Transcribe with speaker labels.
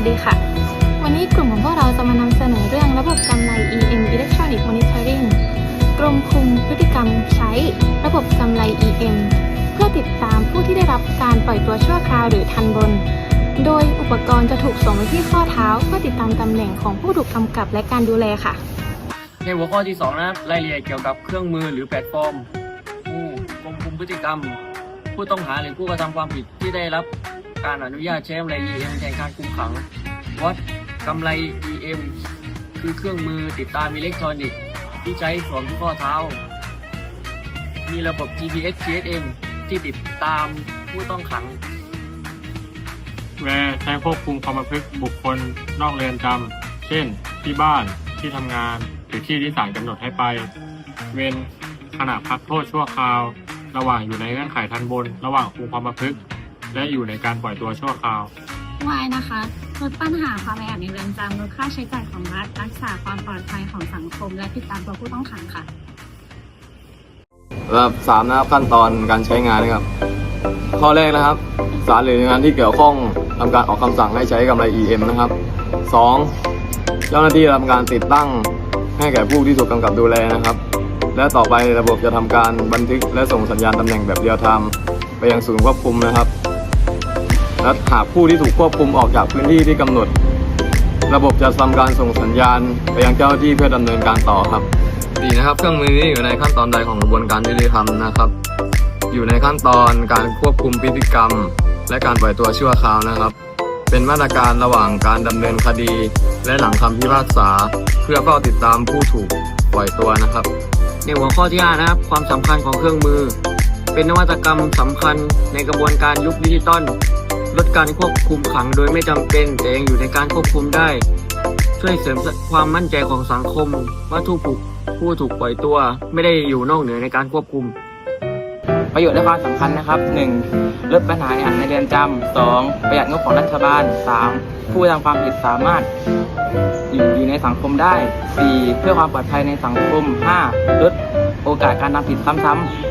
Speaker 1: วัสดีค่ะ วันนี้กลุ่มของพวกเราจะมานำเสนอเรื่องระบบกำไร EM Electronic Monitoring กรมคุมพฤติกรรมใช้ระบบกำไร EM เพื่อติดตามผู้ที่ได้รับการปล่อยตัวชั่วคราวหรือทันบน โดยอุปกรณ์จะถูกส่งไปที่ข้อเท้า เพื่อติดตามตำแหน่งของผู้ถูกกำกับและการดูแลค่ะ
Speaker 2: ในหัวข้อที่ 2 นะครับรายละเอียดเกี่ยวกับเครื่องมือหรือแพลตฟอร์มผู้ควบคุมพฤติกรรม ผู้ต้องหาหรือผู้กระทำความผิดที่ได้รับ การอนุญาตใช้กำไร EM แทนการคุมขัง วัดกำไร EM คือเครื่องมือติดตามอิเล็กทรอนิกส์ที่ใช้สวมที่ข้อเท้า มีระบบ GPS GSM ที่ติดตามผู้ต้องขัง
Speaker 3: แวร์ใช้ควบคุมความประพฤติบุคคลนอกเรือนจำ เช่น ที่บ้านที่ทำงานหรือที่ที่ศาลกำหนดให้ไป เว้นขณะพักโทษชั่วคราว ระหว่างอยู่ในเงื่อนไขทันบน ระหว่างคุมความประพฤติ และอยู่ในการปล่อยตัวชั่วคราว
Speaker 4: วายนะคะลดปัญหาความแออัดในเรือนจำลดค่าใช้จ่ายของรัฐรักษาความปลอดภัยของสังคม และติดตามตัวผู้ต้องขังค่ะ
Speaker 5: ระดับสามนะครับขั้นตอนการใช้งานนะครับ ข้อแรกนะครับศาลหรือหน่วยงานที่เกี่ยวข้องทำการออกคำสั่งให้ใช้กำไร EM นะครับสองเจ้าหน้าที่ทำการติดตั้งให้แก่ผู้ที่ถูกกำกับดูแลนะครับ และต่อไประบบจะทำการบันทึกและส่งสัญญาณตำแหน่งแบบเรียลไทม์ไปยังศูนย์ควบคุมนะครับ และหากผู้ที่ถูกควบคุมออกจากพื้นที่ที่กำหนด ระบบจะทำการส่งสัญญาณไปยังเจ้าหน้าที่เพื่อดำเนินการต่อครับดีนะครับ เครื่องมือนี้อยู่ในขั้นตอนใดของกระบวนการยุติธรรมนะครับ อยู่ในขั้นตอนการควบคุมพฤติกรรม และการปล่อยตัวชั่วคราวนะครับ เป็นมาตรการระหว่างการดำเนินคดี และหลังคำพิพากษา เพื่อเฝ้าติดตามผู้ถูกปล่อยตัวนะครับ
Speaker 2: ในหัวข้อที่5นะครับ ความสำคัญของเครื่องมือ เป็นนวัตกรรมสำคัญในกระบวนการยุคดิจิตอล ลดการควบคุมขังโดยไม่จำเป็นแต่ยังอยู่ในการควบคุมได้ ช่วยเสริมความมั่นใจของสังคม ว่าทุกผู้ผู้ถูกปล่อยตัว ไม่ได้อยู่นอกเหนือในการควบคุม
Speaker 6: ประโยชน์และความสำคัญนะครับ 1. ลดปัญหาแออัดในเรือนจำ 2. ประหยัดงบของรัฐบาล 3. ผู้ทำความผิดสามารถอยู่อยู่ในสังคมได้ 4. เพื่อความปลอดภัยในสังคม 5. ลดโอกาสการทำผิดซ้ำๆ